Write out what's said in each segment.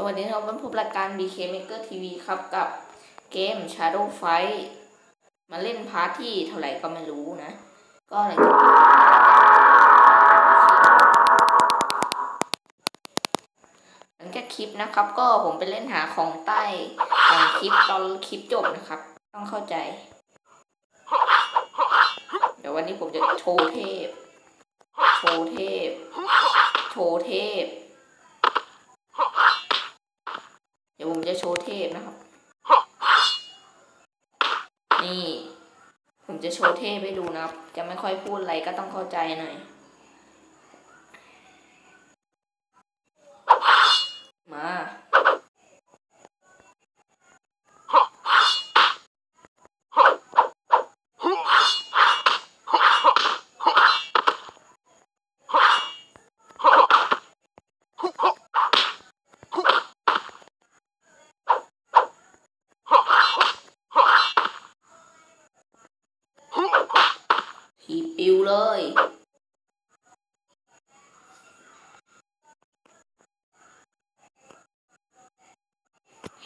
สวัสดีครับวันพบรายการ BK Maker TV ครับกับเกม Shadow Fight มาเล่นพาร์ทที่เท่าไหร่ก็ไม่รู้นะ ก็หลังจากหลังจากคลิปนะครับ ก็ผมไปเล่นหาของใต้ของคลิปตอนคลิปจบนะครับ ต้องเข้าใจ เดี๋ยววันนี้ผมจะโชว์เทพ โชว์เทพ โชว์เทพ เดี๋ยวผมจะ โชว์เทพนะครับ นี่ ผมจะโชว์เทพให้ดูนะครับ จะไม่ค่อยพูดอะไรก็ต้องเข้าใจหน่อย มา ทีปิวเลย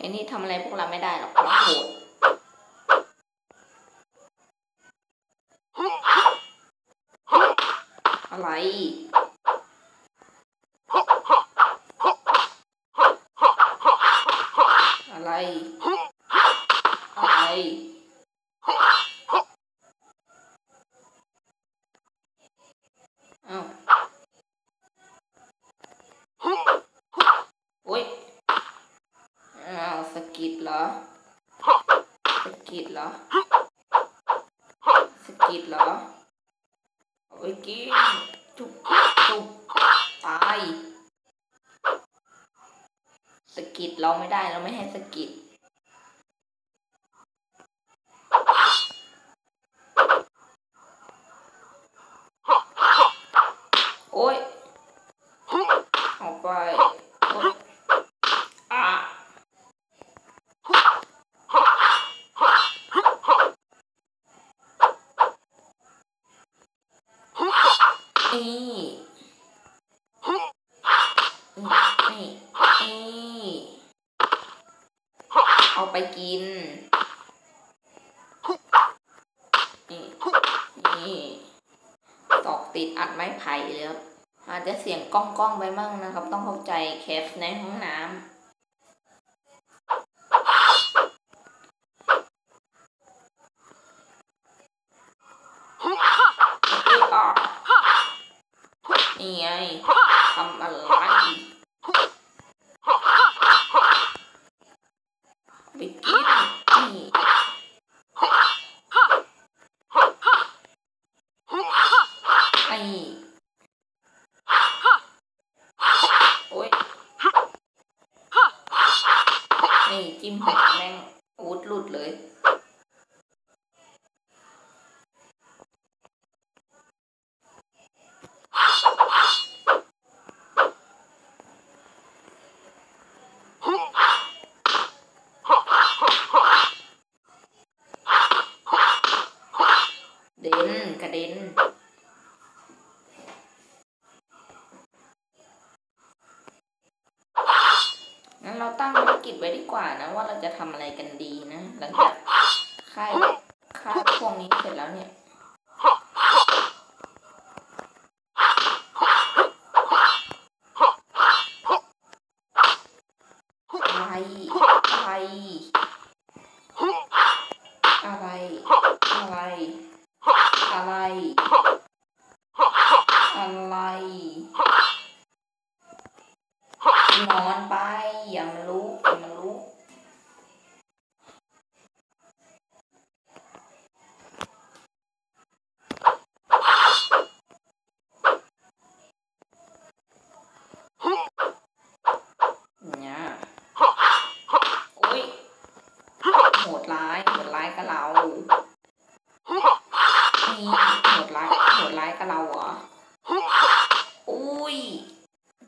ไอ้นี่ทำอะไรพวกเราไม่ได้หรอกเพราะโหดอะไร อะไร อ้าวโอ๊ยอ้าวสะกิดเหรอสะกิดเหรอ สะกิดเหรอ โอาไปกินจุบจุบตาย สกิดเราไม่ได้เราไม่ให้สกิด โอ๊ยออกไปโอ๊ยอะนี่นี่นี่นี่ เอาไปกิน นี่นี่ตอกติดอัดไม้ไผ่เลยครับอาจจะเสียงก้องก้องไปมั่งนะครับ ต้องเข้าใจแคสในห้องน้ำอะนี่ไงทำอะไรไปกินนี่ไอ้โอ๊ย นี่จิ้มหัวแม่งอาวุธหลุดเลย เด่นกระเด็น งั้น เราตั้งภารกิจไว้ดีกว่านะ ว่าเราจะทำอะไรกันดีนะ หลังจากค่ายค่ายพวกนี้เสร็จแล้วเนี่ย อะไร อะไร อะไร อะไร อะไร อะไร นอนไป อย่ามาลุกอย่ามาลุกเนี่ยโอ้ยโหดร้ายโหดร้ายกับเรา นี่โหดร้ายโหดร้ายกับเราเหรอ อุ้ย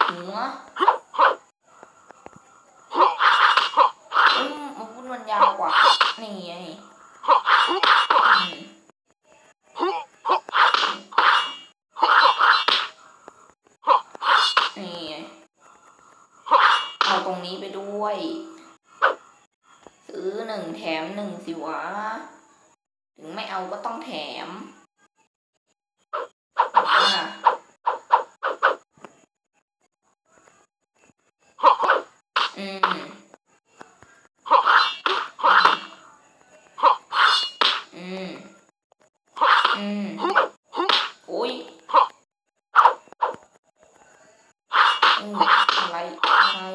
หัวอืมอาวุธมันยาวกว่า นี่ไงอืมนี่ไง เอา เอาต รงนี้ไปด้วย ซื้อหนึ่งแถมหนึ่งสิวะ ถึงไม่เอาก็ต้องแถมอ่าอืม อืม อืม อุ้ยอืมอะไร อะไร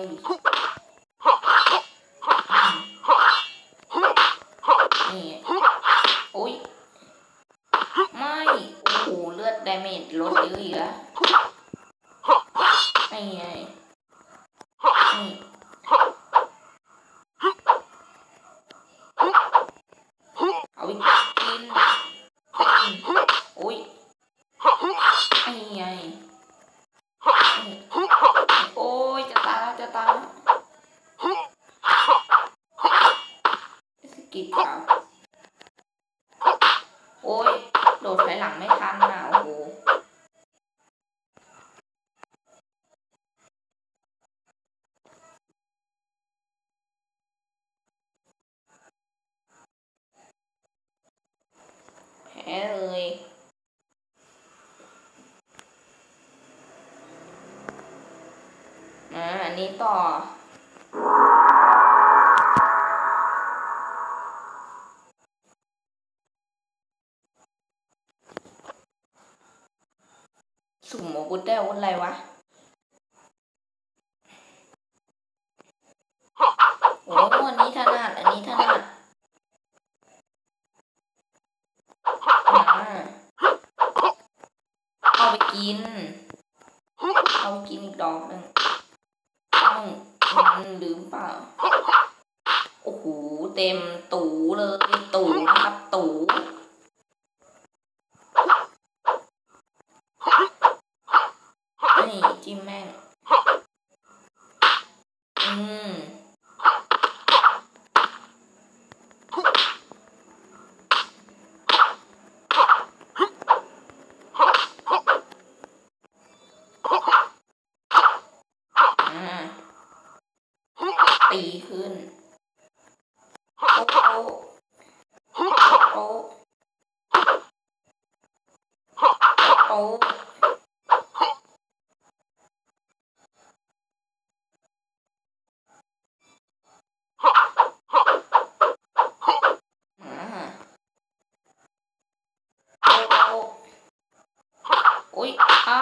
อืมนี่อุ้ย ไม่ โอ้โห เลือดดาเมจลดเยอะอีกแล้วไอ้ไงนี่ เอาไปกินกินอุ้ยไอ้ไงนี่โอ้ยจะตายแล้วจะตายแล้วสกิดขาวโอ้ยโดดถอยหลังไม่ทันนะโอ้โห แพ้เลยมาอันนี้ต่อ สุ่มอาวุธได้อาวุธอะไรวะ โอ้อันนี้ถนัด อันนี้ถนัดมาเอาไปกิน เอาไปกินอีกดอกหนึ่งต้องลืมเปล่า โอ้โห เต็มตูเลย ตูนะครับ ตู นี่จิ้มแม่ง อืม อ่า ตีขึ้น โป๊ะโป๊ะโป๊ะโป๊ะโป๊ะ อ่าโอ้โอ้ยอะ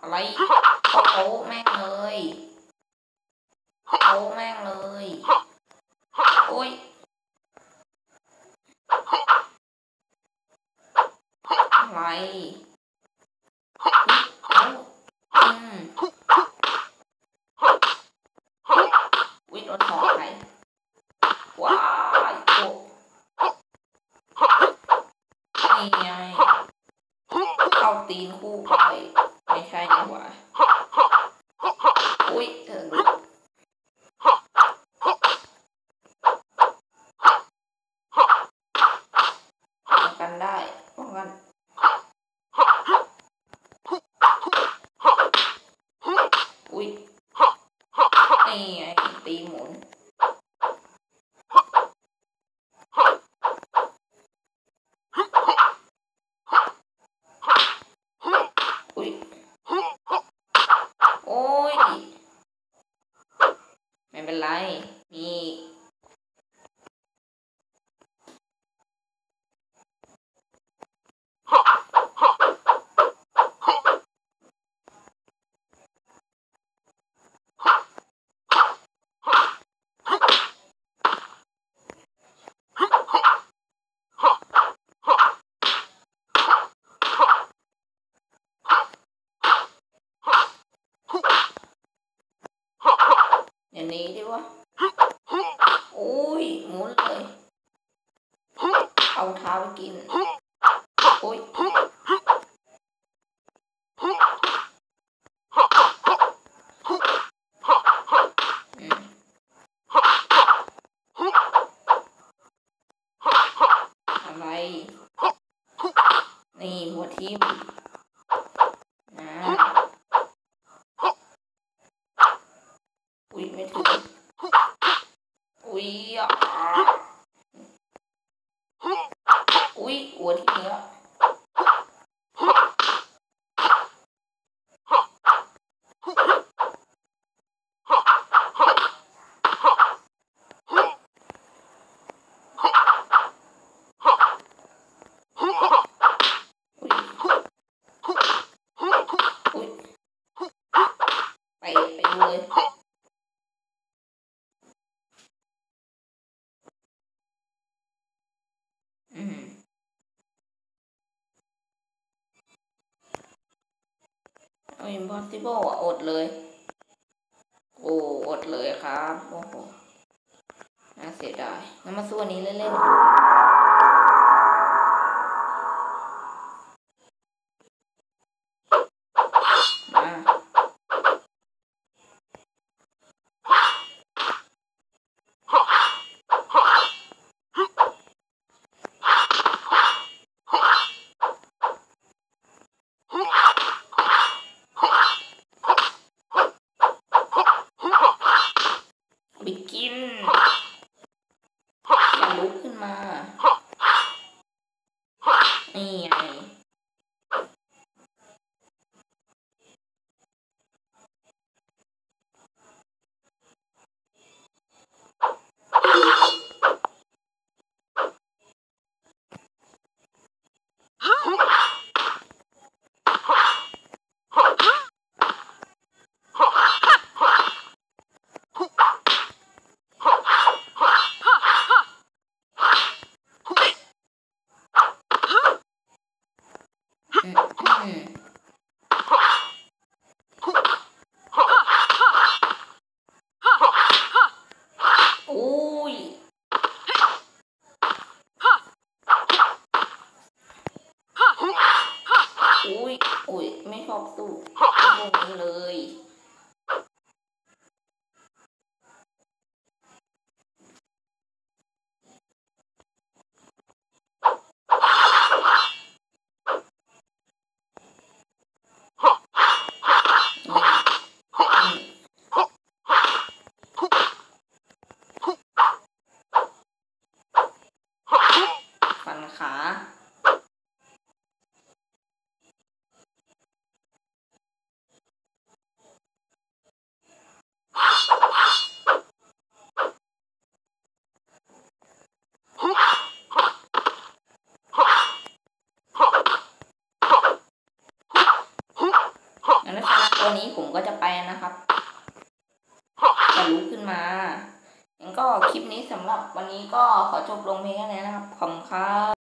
อะไรโอ้โอ้แม่งเลยโอ้แม่งเลย โอ้ย อะไรเอาอืมวิทย์โดนหอกใคร ว้ายโอ้นี่ไงเข้าตีนคู่ไป ไม่ใช่นี่หว่า อุ้ยเธอลุกป้อง กันได้ ป้องกันอุ้ยนี่ไงตีหมุนอุ้ยโอ้ยไม่เป็นไรมี อย่างนี้ดีวะโอ้ยหมุนเลย เอาเท้าไปกินโอ้ยอืมอะไร นี่หัวทิ่มนะ ไม่ถึง อุ้ยอะอุ้ยหัวที่เนี้ยอุ้ยอุ้ยไปไปดูเลย อืมเอา impossible อะอดเลย โอ้อดเลยครับ โอ้โหน่าเสียดายงั้นมาสู้วันนี้เล่นๆ มา บิกิน อย่าลุกขึ้นมา นี่ไง อื มอืมอุ้ย อุ้ย อุ้ย ไม่ชอบสู้ตรงนี้เลย นี่อืมฟันขา งั้น วันนี้ผมก็จะไปนะครับจะลุกขึ้นมางั้นก็คลิปนี้สำหรับวันนี้ก็ขอจบลงเพียงแค่นี้นะครับขอบคุณครับ